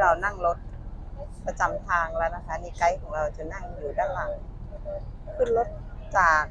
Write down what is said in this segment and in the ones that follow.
เรานั่งรถประจำทางแล้วนะคะ นี่ไกด์ของเราจะนั่งอยู่ด้านหลัง ขึ้นรถจาก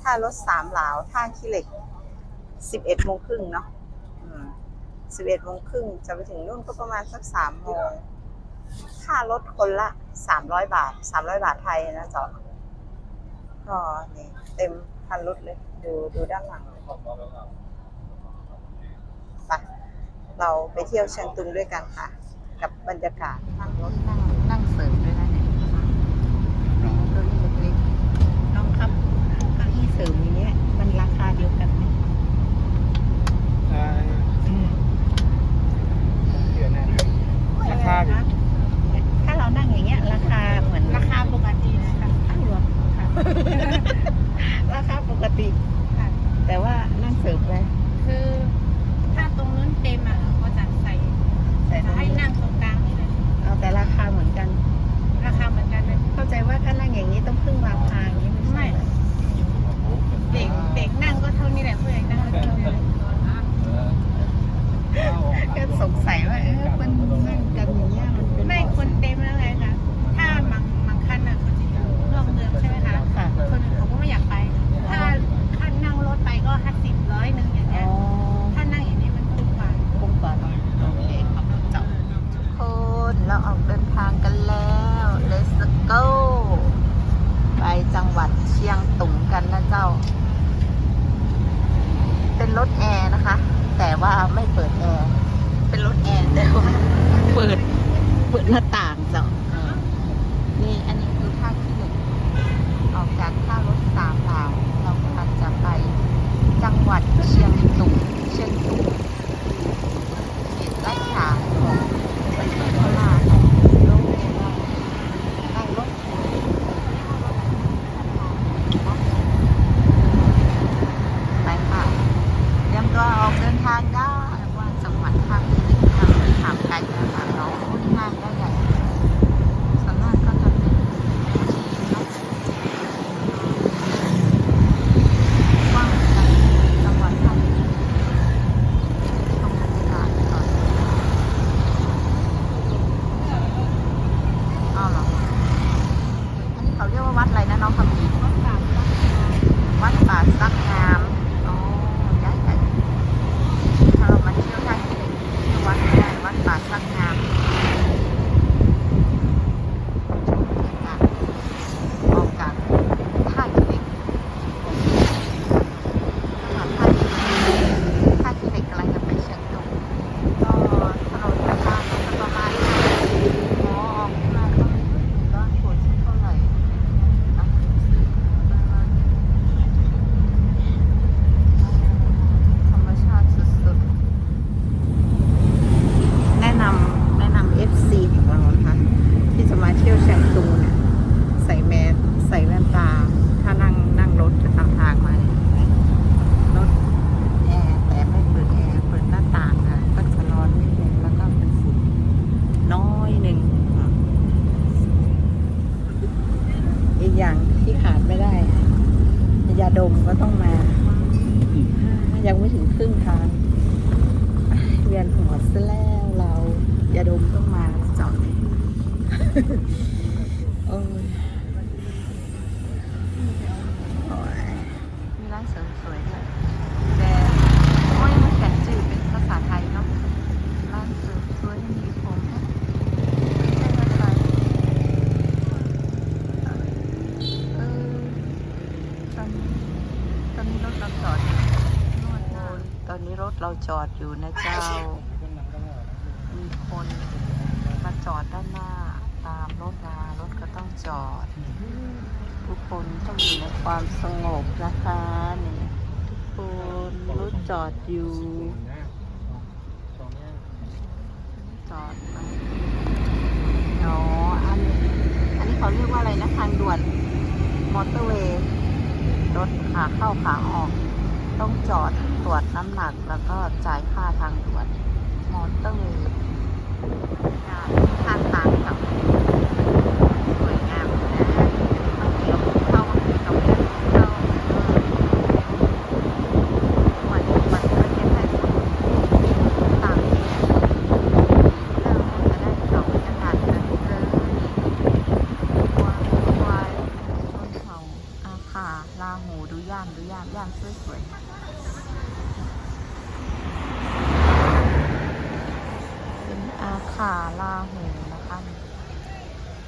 ท่ารถสามหลาวท่าขี้เหล็กสิบเอ็ดโมงครึ่งเนาะสิบเอ็ดโมงครึ่งจะไปถึงนู่นก็ประมาณสักสามโมงค่ารถคนละสามร้อยบาทสามร้อยบาทไทยนะจอดก็นี่เต็มคันรถเลย ดูดูด้านหลังไปเราไปเที่ยวเชียงตุงด้วยกันค่ะ กับบรรยากาศนั่งรถนั่งนั่งเสริมด้วยนะเนี่ยเก้าอี้เล็กๆน้องครับเก้าอี้เสริมอย่างเงี้ย มันราคาเดียวกันไหม เดือนหน้าราคาดิ ถ้าเรานั่งอย่างเงี้ย ราคาเหมือน ราคาปกตินะคะ อ้าวเหรอราคาปกติ ค่ะ แต่ว่านั่งเสริมไป คือถ้าตรงนู้นเต็มอะก็จะใส่ แต่ จะให้นั่งตรงกลางนี่เลย เอาแต่ราคาเหมือนกัน ราคาเหมือนกันเลย เข้าใจว่าถ้านั่งอย่างนี้ต้องพึ่งราคาอย่างนี้ไม่ใช่เหรอ เด็กเด็กนั่งก็เท่านี้แหละผู้ใหญ่นั่งก็เท่านี้แหละ ก็สงสัยว่าเออมันนั่งกันอย่างเงี้ยมันเป็นไม่คนเต็มแล้วไงคะถ้าบางบางคันอะเขาจะอยู่ร่วมเดิมใช่ไหมคะค่ะคนอื่นเขาก็ไม่อยากไป ถ้าถ้านั่งรถไปก็ห้าสิบร้อยหนึ่งอย่างอ๋เงี้อยถ้านั่งอย่างนี้มันคุ้มกว่าคุ้มกว่าเนอะโอเคครับจบทุกคนเราออกเดินทางกันแล้ว let's go ไปจังหวัดเชียงตุงกันนะเจ้า เป็นรถแอร์นะคะ แต่ว่าไม่เปิดแอร์ เป็นรถแอร์แต่ว่าเปิด เปิดหน้าต่างจ้านี่อันนี้คือท่าขี้เหล็กออกจากท่ารถสามลาว เรากำลังจะไปจังหวัดเชียงตุงเชียงตุงเขตราชาของประเทศพม่าโลกนั่งรถไปค่ะเตรียมตัวออกเดินทางได้ว่าจังหวัดภาคที่หนึ่งค่ะ ไปถามไกด์นะคะน้องห้างก็ใหญ่ส่วนมากก็จะเป็นจีนเนาะกว้างใหญ่จังหวัดภาคที่หนึ่งชมบรรยากาศก่อนอ้าวเหรออันนี้เขาเรียกว่าวัดอะไรนะน้องคำพี วัดสามวัด วัดป่าซักงามอ๋อย้ายไปถ้าเรามาเที่ยวได้ที่ที่วัดไม่ได้วัดป่าซักงามชมบรรยากาศออกจากท่าขี้เหล็กระหว่างท่าขี้เหล็กท่าขี้เหล็กกำลังจะไปเชียงตุงก็ถนนประมาณประมาณนี้อ๋อออกมาก็ไม่ถึงบ้านโพธิ์เท่าไหร่อะซื้อประมาณ ธรรมชาติสุดๆ แนะนำแนะนำ FC ของเรานะคะที่จะมาเที่ยวเชียงตุงเนี่ยใส่แมสใส่แว่นตา ถ้านั่งนั่งรถจะตามทางมาเนี่ยรถแอร์แต่ไม่เปิดแอร์เปิดหน้าต่างค่ะ ก็จะร้อนนิดนึงแล้วก็เป็นฝุ่นน้อยหนึ่งอะอี กอย่างที่ขาดไม่ได้ยาดมก็ต้องมา ยังไม่ถึงครึ่งทางเวียนหัวซะแล้วเราอย่าดมต้องมาจอดโอ้ยโอ้ยมีร้านเสริมสวยด้วยแต่โอ้ยมันเขียนจืดเป็นภาษาไทยเนาะร้านเสริมสวยมีผมไม่ใช่ภาษาเออตอนนี้ตอนนี้รถเราจอด นวดหน้าต ตอนนี้รถ เราจอดอยู่นะเจ้า มีคนมาจอดด้านหน้า ตามรถมารถก็ต้องจอด ทุกคนต้องอยู่ในความสงบนะคะนี่ทุกคนรถจอดอยู่ จอดมาอ๋ออันอันนี้เขาเรียกว่าอะไรนะทางด่วนมอเตอร์เวย์รถขาเข้าขาออก ต้องจอด ตรวจน้ำหนักแล้วก็จ่ายค่าทางด่วนมอเตอร์ค่างทางกับสวยงามนะต้องเลี้ยวเข้าตรงนี้เข้าวันวันประเทศไทยต่างแล้วจะได้ดอกบรรยากาศกันเลยควายควายชนเขาอาขาลาหูดูย่านดูย่านย่านสวยๆ เป็นอาขาลาหูนะคะ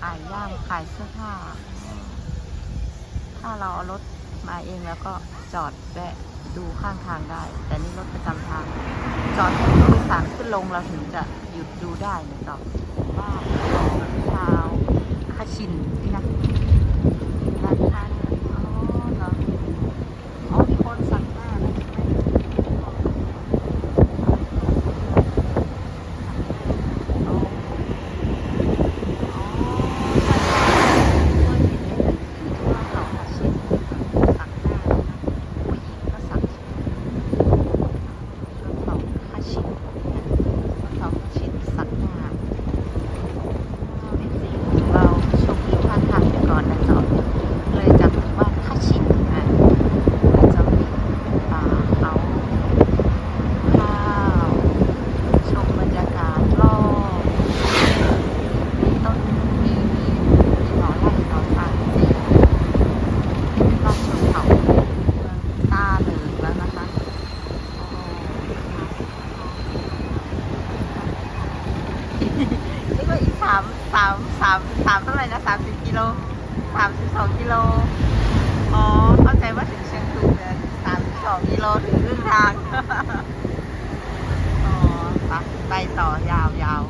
ขายย่างขายเสื้อผ้า ถ้าเราเอารถมาเองแล้วก็จอดแวะดูข้างทางได้ แต่นี่รถประจำทาง จอดให้ผู้โดยสารขึ้นล งเราถึงจะหยุดดูได้นะต่อว่านของชาวคาชินนี่นะร้านค้าเนี่ยอ๋อเหรออ๋อมีคนสั่งหน้าแล้วใช่ไหม อ๋ออ๋อใช่เคยเห็นในหนังสือที่ว่าเขาตัดเช็ดสักหน้าผู้หญิงก็สักเขาคาชินเขาคาชินสักหน้าเป็นสีเราชมวิวข้างทางไปก่อนนะจ๊ะเลยจากหมู่บ้านคาชินนะเลยจะมีป่าเขาข้าว ชมบรรยากาศรอบมีต้นมีมีมีหนอนไร่หนอนฟางสีรอบชนเขาเมืองตาเหลิงแล้วนะคะโอ้นี่ก็อีกสาม สามสามเท่าไหร่นะสามสิบกิโลสามสิบสองกิโลอ๋อเข้าใจว่าถึงเชียงตุงเลยสามสิบสองกิโลถึงครึ่งทางอ๋อไปไปต่อยาวยาว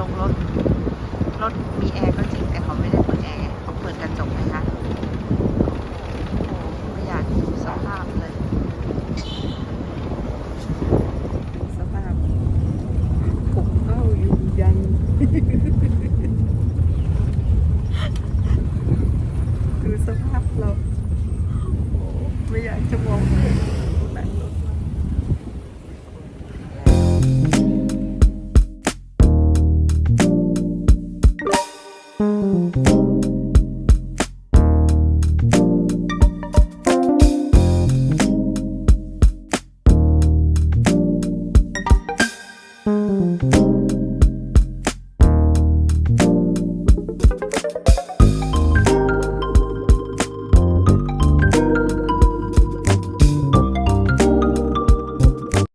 ลงรถ รถมีแอร์ก็